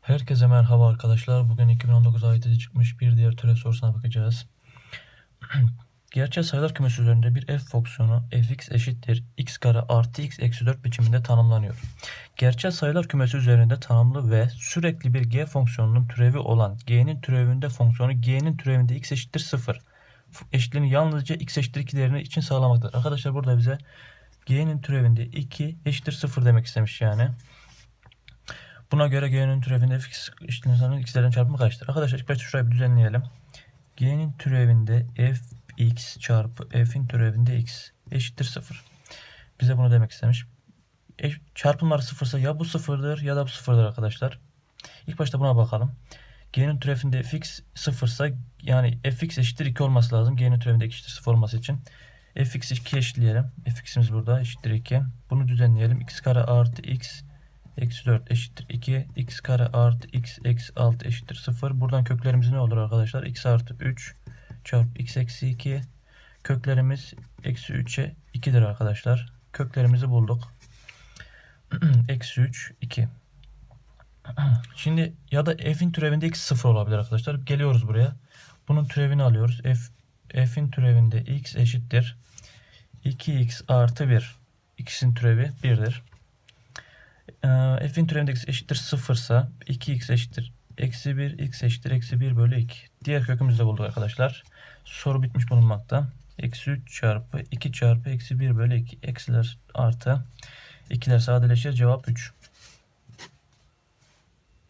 Herkese merhaba arkadaşlar. Bugün 2019 ayında çıkmış bir diğer türev sorusuna bakacağız. Gerçel sayılar kümesi üzerinde bir f fonksiyonu fx eşittir x kare artı x eksi 4 biçiminde tanımlanıyor. Gerçel sayılar kümesi üzerinde tanımlı ve sürekli bir g fonksiyonunun türevi olan g'nin türevinde fonksiyonu g'nin türevinde x eşittir 0. Eşitliğini yalnızca x eşittir 2 değerini için sağlamaktadır. Arkadaşlar burada bize g'nin türevinde 2 eşittir 0 demek istemiş yani. Buna göre g'nin türevinde fx eşitliğinin x'lerin çarpımı kaçtır? Arkadaşlar ilk başta şurayı bir düzenleyelim. g'nin türevinde fx çarpı f'in türevinde x eşittir 0. Bize bunu demek istemiş. E, çarpımları sıfırsa ya bu sıfırdır ya da bu sıfırdır arkadaşlar. İlk başta buna bakalım. G'nin türevinde fx sıfırsa yani fx eşittir 2 olması lazım. G'nin türevinde 2 eşittir 0 olması için. fx 2 eşitleyelim. fx'imiz burada eşittir 2. Bunu düzenleyelim. x kare artı x Eksi 4 eşittir 2. x kare artı x eksi 6 eşittir 0. Buradan köklerimiz ne olur arkadaşlar? x artı 3 çarpı x eksi 2. Köklerimiz eksi 3'e 2'dir arkadaşlar. Köklerimizi bulduk. eksi 3 2. Şimdi ya da f'in türevinde x 0 olabilir arkadaşlar. Geliyoruz buraya. Bunun türevini alıyoruz. f f'in türevinde x eşittir 2x artı 1. x'in türevi 1'dir. Ee, f'in türevinde x eşittir 0 ise 2x eşittir eksi 1 x eşittir eksi 1 bölü 2. Diğer kökümüzü de bulduk arkadaşlar. Soru bitmiş bulunmakta. Eksi 3 çarpı 2 çarpı eksi 1 bölü 2. Eksiler artı. 2'ler sadeleşir. Cevap 3.